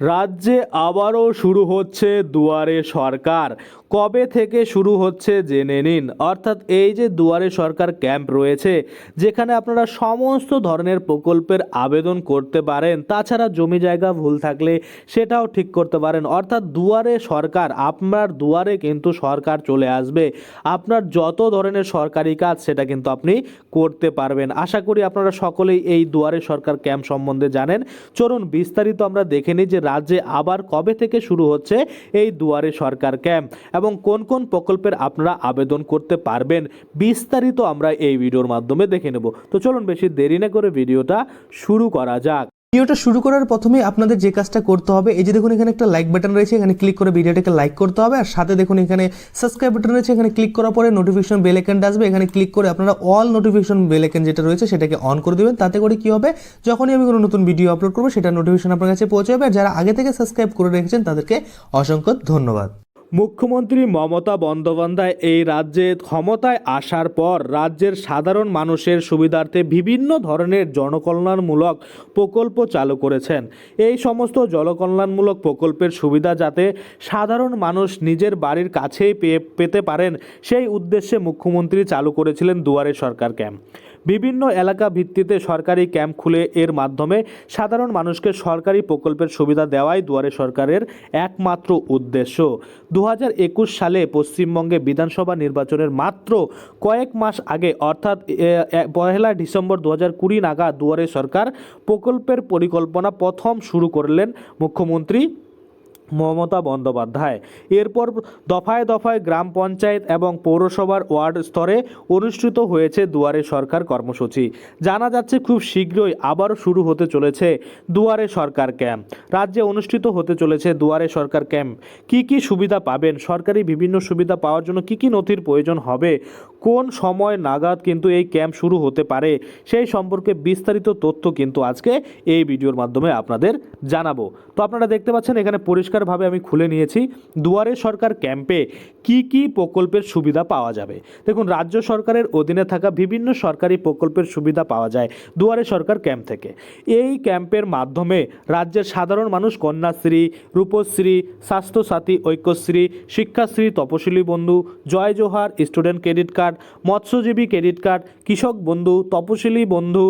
রাজ্যে আবারও শুরু হচ্ছে দুয়ারে সরকার। কবে থেকে শুরু হচ্ছে জেনে নিন। অর্থাৎ এই যে দুয়ারে সরকার ক্যাম্প রয়েছে, যেখানে আপনারা সমস্ত ধরনের প্রকল্পের আবেদন করতে পারেন, তাছাড়া জমি জায়গা ভুল থাকলে সেটাও ঠিক করতে পারেন। অর্থাৎ দুয়ারে সরকার, আপনার দুয়ারে কিন্তু সরকার চলে আসবে। আপনার যত ধরনের সরকারি কাজ, সেটা কিন্তু আপনি করতে পারবেন। আশা করি আপনারা সকলেই এই দুয়ারে সরকার ক্যাম্প সম্বন্ধে জানেন। চলুন বিস্তারিত আমরা দেখে নিই যে রাজ্যে আবার কবে থেকে শুরু হচ্ছে এই দুয়ারে সরকার ক্যাম্প। এবং কোন কোন প্রকল্পের আপনারা আবেদন করতে পারবেন, বিস্তারিত আমরা এই ভিডিওর মাধ্যমে দেখে নেব। তো চলুন বেশি দেরি না করে ভিডিওটা শুরু করা যাক। ভিডিওটা শুরু করার প্রথমে আপনাদের যে কাজটা করতে হবে, এই যে দেখুন এখানে একটা লাইক বাটন রয়েছে, এখানে ক্লিক করে ভিডিওটাকে লাইক করতে হবে, আর সাথে দেখুন এখানে সাবস্ক্রাইব বাটন রয়েছে, এখানে ক্লিক করার পরে নোটিফিকেশন বেল আইকনটা আসবে, এখানে ক্লিক করে আপনারা অল নোটিফিকেশন বেল আইকন যেটা রয়েছে সেটাকে অন করে দেবেন, তাতে করে কি হবে, যখনই আমি কোনো নতুন ভিডিও আপলোড করব, সেটা নোটিফিকেশন আপনার কাছে পৌঁছে যাবে আর যারা আগে থেকে সাবস্ক্রাইব করে রেখেছেন তাদেরকে অসংখ্য ধন্যবাদ। মুখ্যমন্ত্রী মমতা বন্দ্যোপাধ্যায় এই রাজ্যে ক্ষমতায় আসার পর রাজ্যের সাধারণ মানুষের সুবিধার্থে বিভিন্ন ধরনের জনকল্যাণমূলক প্রকল্প চালু করেছেন। এই সমস্ত জনকল্যাণমূলক প্রকল্পের সুবিধা যাতে সাধারণ মানুষ নিজের বাড়ির কাছেই পেয়ে, পেতে পারেন, সেই উদ্দেশ্যে মুখ্যমন্ত্রী চালু করেছিলেন দুয়ারে সরকার ক্যাম্প বিভিন্ন এলাকা ভিত্তিতে সরকারি ক্যাম্প খুলে এর মাধ্যমে সাধারণ মানুষকে সরকারি প্রকল্পের সুবিধা দেওয়াই দুয়ারে সরকারের একমাত্র উদ্দেশ্য। দু হাজার একুশ সালে পশ্চিমবঙ্গে বিধানসভা নির্বাচনের মাত্র কয়েক মাস আগে, অর্থাৎ পহেলা ডিসেম্বর দু হাজার কুড়ি নাগাদ দুয়ারে সরকার প্রকল্পের পরিকল্পনা প্রথম শুরু করলেন মুখ্যমন্ত্রী মমতা বন্দ্যোপাধ্যায়। এরপর দফায় দফায় গ্রাম পঞ্চায়েত এবং পৌরসভার ওয়ার্ড স্তরে অনুষ্ঠিত হয়েছে দুয়ারে সরকার কর্মসূচি। জানা যাচ্ছে, খুব শীঘ্রই আবারও শুরু হতে চলেছে দুয়ারে সরকার ক্যাম্প। রাজ্যে অনুষ্ঠিত হতে চলেছে দুয়ারে সরকার ক্যাম্প। কি কি সুবিধা পাবেন? সরকারি বিভিন্ন সুবিধা পাওয়ার জন্য কি কি নথির প্রয়োজন হবে? কোন সময় নাগাদ কিন্তু এই ক্যাম্প শুরু হতে পারে সেই সম্পর্কে বিস্তারিত তথ্য কিন্তু আজকে এই ভিডিওর মাধ্যমে আপনাদের জানাব। তো আপনারা দেখতে পাচ্ছেন, এখানে পরিষ্কারভাবে আমি খুলে নিয়েছি, দুয়ারে সরকার ক্যাম্পে কি কি প্রকল্পের সুবিধা পাওয়া যাবে? দেখুন, রাজ্য সরকারের অধীনে থাকা বিভিন্ন সরকারি প্রকল্পের সুবিধা পাওয়া যায় দুয়ারে সরকার ক্যাম্প থেকে। এই ক্যাম্পের মাধ্যমে রাজ্যের সাধারণ মানুষ, Kanyashree, Rupashree, Swasthya Sathi, Aikyashree, Shikshashree, Taposhili Bandhu, Jai Johar, student credit card মৎস্যজীবী ক্রেডিট কার্ড কৃষক বন্ধু, তপশিলি বন্ধু,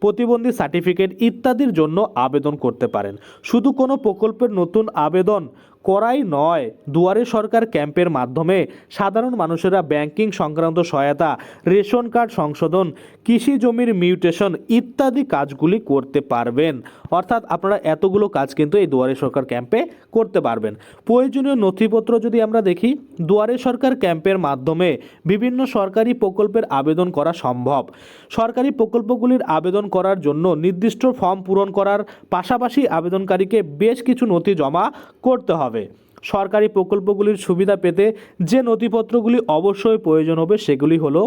প্রতিবন্ধী সার্টিফিকেট ইত্যাদির জন্য আবেদন করতে পারেন। শুধু কোনো প্রকল্পের নতুন আবেদন করাই নয়, দুয়ারে সরকার ক্যাম্পের মাধ্যমে সাধারণ মানুষেরা ব্যাংকিং সংক্রান্ত সহায়তা, রেশন কার্ড সংশোধন, কৃষি জমির মিউটেশন ইত্যাদি কাজগুলি করতে পারবেন। অর্থাৎ আপনারা এতগুলো কাজ কিন্তু এই দুয়ারে সরকার ক্যাম্পে করতে পারবেন। প্রয়োজনীয় নথিপত্র যদি আমরা দেখি, দুয়ারে সরকার ক্যাম্পের মাধ্যমে বিভিন্ন সরকারি প্রকল্পের আবেদন করা সম্ভব। সরকারি প্রকল্পগুলির আবেদন করার জন্য নির্দিষ্ট ফর্ম পূরণ করার পাশাপাশি আবেদনকারীকে বেশ কিছু নথি জমা করতে হবে। সরকারি প্রকল্পগুলির সুবিধা পেতে যে নথিপত্রগুলি অবশ্যই প্রয়োজন হবে সেগুলি হলো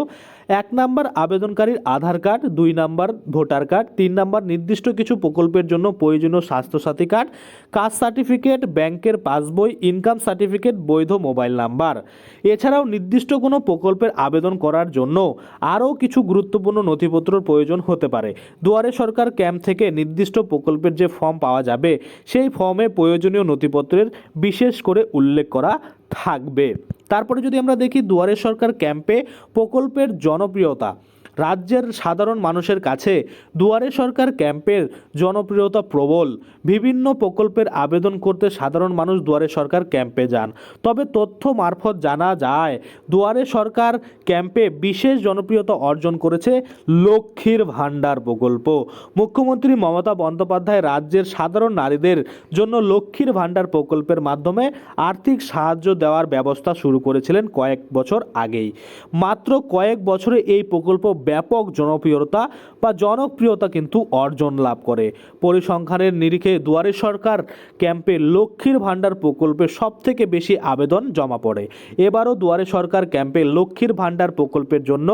এক নাম্বার আবেদনকারীর আধার কার্ড, দুই নাম্বার ভোটার কার্ড, তিন নাম্বার নির্দিষ্ট কিছু প্রকল্পের জন্য প্রয়োজনীয় স্বাস্থ্যসাথী কার্ড, কাস্ট সার্টিফিকেট, ব্যাংকের পাসবই, ইনকাম সার্টিফিকেট, বৈধ মোবাইল নাম্বার। এছাড়াও নির্দিষ্ট কোনো প্রকল্পের আবেদন করার জন্য আরও কিছু গুরুত্বপূর্ণ নথিপত্রর প্রয়োজন হতে পারে। দুয়ারে সরকার ক্যাম্প থেকে নির্দিষ্ট প্রকল্পের যে ফর্ম পাওয়া যাবে, সেই ফর্মে প্রয়োজনীয় নথিপত্রের বিশেষ করে উল্লেখ করা থাকবে। তারপরে যদি আমরা দেখি দুয়ারে সরকার ক্যাম্পে প্রকল্পের জনপ্রিয়তা রাজ্যের সাধারণ মানুষের কাছে দুয়ারে সরকার ক্যাম্পের জনপ্রিয়তা প্রবল। বিভিন্ন প্রকল্পের আবেদন করতে সাধারণ মানুষ দুয়ারে সরকার ক্যাম্পে যান। তবে তথ্য মারফত জানা যায়, দুয়ারে সরকার ক্যাম্পে বিশেষ জনপ্রিয়তা অর্জন করেছে লক্ষ্মীর ভাণ্ডার প্রকল্প। মুখ্যমন্ত্রী মমতা বন্দ্যোপাধ্যায় রাজ্যের সাধারণ নারীদের জন্য লক্ষ্মীর ভাণ্ডার প্রকল্পের মাধ্যমে আর্থিক সাহায্য দেওয়ার ব্যবস্থা শুরু করেছিলেন কয়েক বছর আগেই। মাত্র কয়েক বছরে এই প্রকল্প ব্যাপক জনপ্রিয়তা বা জনপ্রিয়তা কিন্তু অর্জন লাভ করে। পরিসংখ্যানের নিরিখে দুয়ারে সরকার ক্যাম্পে লক্ষ্মীর ভাণ্ডার প্রকল্পে সব থেকে বেশি আবেদন জমা পড়ে। এবারও দুয়ারে সরকার ক্যাম্পে লক্ষ্মীর ভাণ্ডার প্রকল্পের জন্য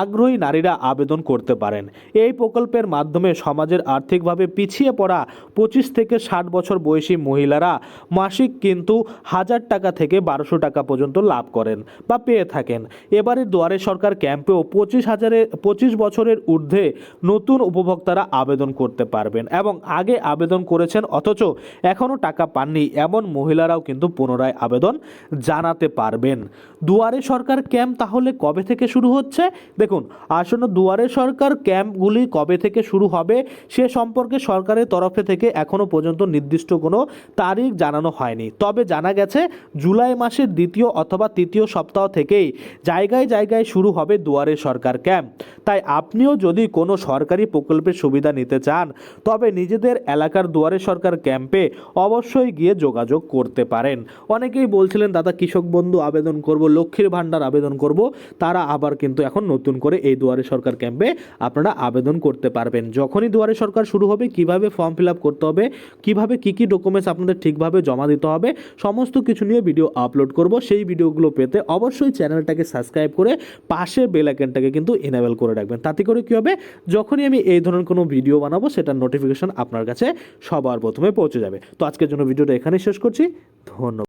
আগ্রহী নারীরা আবেদন করতে পারেন। এই প্রকল্পের মাধ্যমে সমাজের আর্থিকভাবে পিছিয়ে পড়া পঁচিশ থেকে ষাট বছর বয়সী মহিলারা মাসিক কিন্তু হাজার টাকা থেকে বারোশো টাকা পর্যন্ত লাভ করেন বা পেয়ে থাকেন। এবারে দুয়ারে সরকার ক্যাম্পেও পঁচিশ হাজারের পঁচিশ বছরের ঊর্ধ্বে নতুন উপভোক্তারা আবেদন করতে পারবেন এবং আগে আবেদন করেছেন অথচ এখনও টাকা পাননি। এমন মহিলারাও কিন্তু পুনরায় আবেদন জানাতে পারবেন। দুয়ারে সরকার ক্যাম্প তাহলে কবে থেকে শুরু হচ্ছে? দেখুন, আসন্ন দুয়ারে সরকার ক্যাম্পগুলি কবে থেকে শুরু হবে সে সম্পর্কে সরকারের তরফে থেকে এখনও পর্যন্ত নির্দিষ্ট কোনো তারিখ জানানো হয়নি। তবে জানা গেছে, জুলাই মাসের দ্বিতীয় অথবা তৃতীয় সপ্তাহ থেকেই জায়গায় জায়গায় শুরু হবে দুয়ারে সরকার ক্যাম্প। তাই আপনিও যদি কোনো সরকারি প্রকল্পের সুবিধা নিতে চান, তবে নিজেদের এলাকার দুয়ারে সরকার ক্যাম্পে অবশ্যই গিয়ে যোগাযোগ করতে পারেন। অনেকেই বলছিলেন, দাদা, কৃষক বন্ধু আবেদন করব, লক্ষ্মীর ভাণ্ডার আবেদন করব। তারা আবার কিন্তু এখন নতুন করে এই দুয়ারে সরকার ক্যাম্পে আপনারা আবেদন করতে পারবেন। যখনই দুয়ারে সরকার শুরু হবে, কীভাবে ফর্ম ফিল আপ করতে হবে, কীভাবে কি কি ডকুমেন্টস আপনাদের ঠিকভাবে জমা দিতে হবে, সমস্ত কিছু নিয়ে ভিডিও আপলোড করব। সেই ভিডিওগুলো পেতে অবশ্যই চ্যানেলটাকে সাবস্ক্রাইব করে পাশে বেল আইকনটাকে কিন্তু এনেবেল করে রাখবেন। তাতে করে কি হবে? যখনই আমি এই ধরনের কোনো ভিডিও বানাবো, সেটার নোটিফিকেশন আপনার কাছে সবার প্রথমে পৌঁছে যাবে। তো আজকের জন্য ভিডিওটা এখানেই শেষ করছি। ধন্যবাদ।